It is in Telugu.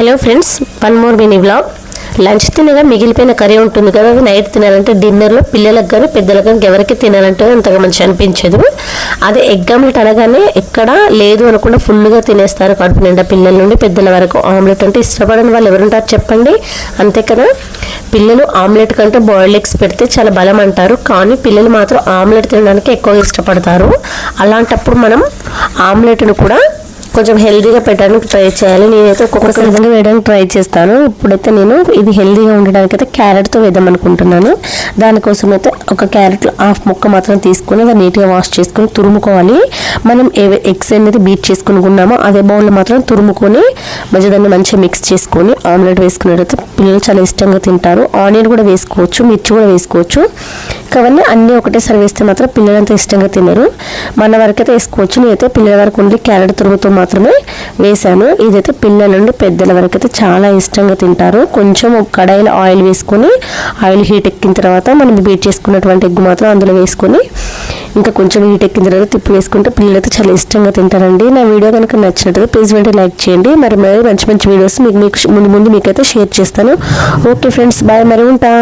Hello friends one more mini vlog lunch తినగా మిగిలిపోయిన కర్రీ ఉంటుంది కదా అది నైట్ తినాలంటే డిన్నర్లో పిల్లలకు కానీ పెద్దలకు కానీ ఎవరికి తినాలంటే అంతగా మంచి అనిపించదు. అదే ఎగ్ ఆమ్లెట్ అనగానే ఎక్కడ లేదు అనకుండా ఫుల్గా తినేస్తారు. కడుపు నిండా పిల్లల నుండి పెద్దల వరకు. ఆమ్లెట్ అంటే ఇష్టపడని వాళ్ళు ఎవరుంటారు చెప్పండి. అంతే కదా? పిల్లలు ఆమ్లెట్ కంటే బాయిల్డ్ ఎగ్స్ పెడితే చాలా బలం అంటారు. కానీ పిల్లలు మాత్రం ఆమ్లెట్ తినడానికి ఎక్కువగా ఇష్టపడతారు. అలాంటప్పుడు మనం ఆమ్లెట్ను కూడా కొంచెం హెల్దీగా పెట్టడానికి ట్రై చేయాలి. నేనైతే ఒక్కొక్క విధంగా వేయడానికి ట్రై చేస్తాను. ఇప్పుడైతే నేను ఇది హెల్దీగా ఉండడానికి అయితే క్యారెట్తో వేద్దాం అనుకుంటున్నాను. దానికోసం అయితే ఒక క్యారెట్ హాఫ్ ముక్క మాత్రం తీసుకొని దాన్ని నీట్గా వాష్ చేసుకొని తురుముకోవాలి. మనం ఏ ఎగ్స్ అనేది బీట్ చేసుకునుకున్నామో అదే బౌల్లో మాత్రం తురుముకొని మంచిగా దాన్ని మంచిగా మిక్స్ చేసుకొని ఆమ్లెట్ వేసుకున్నట్టయితే పిల్లలు చాలా ఇష్టంగా తింటారు. ఆనియన్ కూడా వేసుకోవచ్చు మిర్చి కూడా వేసుకోవచ్చు. అవన్నీ అన్నీ ఒకటేసారి వేస్తే మాత్రం పిల్లలంతా ఇష్టంగా తినరు. మన వరకైతే వేసుకోవచ్చు. నేనైతే పిల్లల వరకు ఉండి క్యారెట్ తురుగుతో మాత్రమే వేశాను. ఇదైతే పిల్లల నుండి పెద్దల వరకు అయితే చాలా ఇష్టంగా తింటారు. కొంచెం ఒక కడాయిలో ఆయిల్ వేసుకొని ఆయిల్ హీట్ ఎక్కిన తర్వాత మనం బీట్ చేసుకున్నటువంటి ఎగ్గు మాత్రం అందులో వేసుకొని ఇంకా కొంచెం హీట్ ఎక్కిన తర్వాత తిప్పి వేసుకుంటే పిల్లలైతే చాలా ఇష్టంగా తింటారండి. నా వీడియో కనుక నచ్చినట్లయితే ప్లీజ్ వెంటనే లైక్ చేయండి. మరి మరి మంచి మంచి వీడియోస్ మీకు మీకు ముందు ముందు మీకైతే షేర్ చేస్తాను. Okay friends bye. మరి ఉంటా.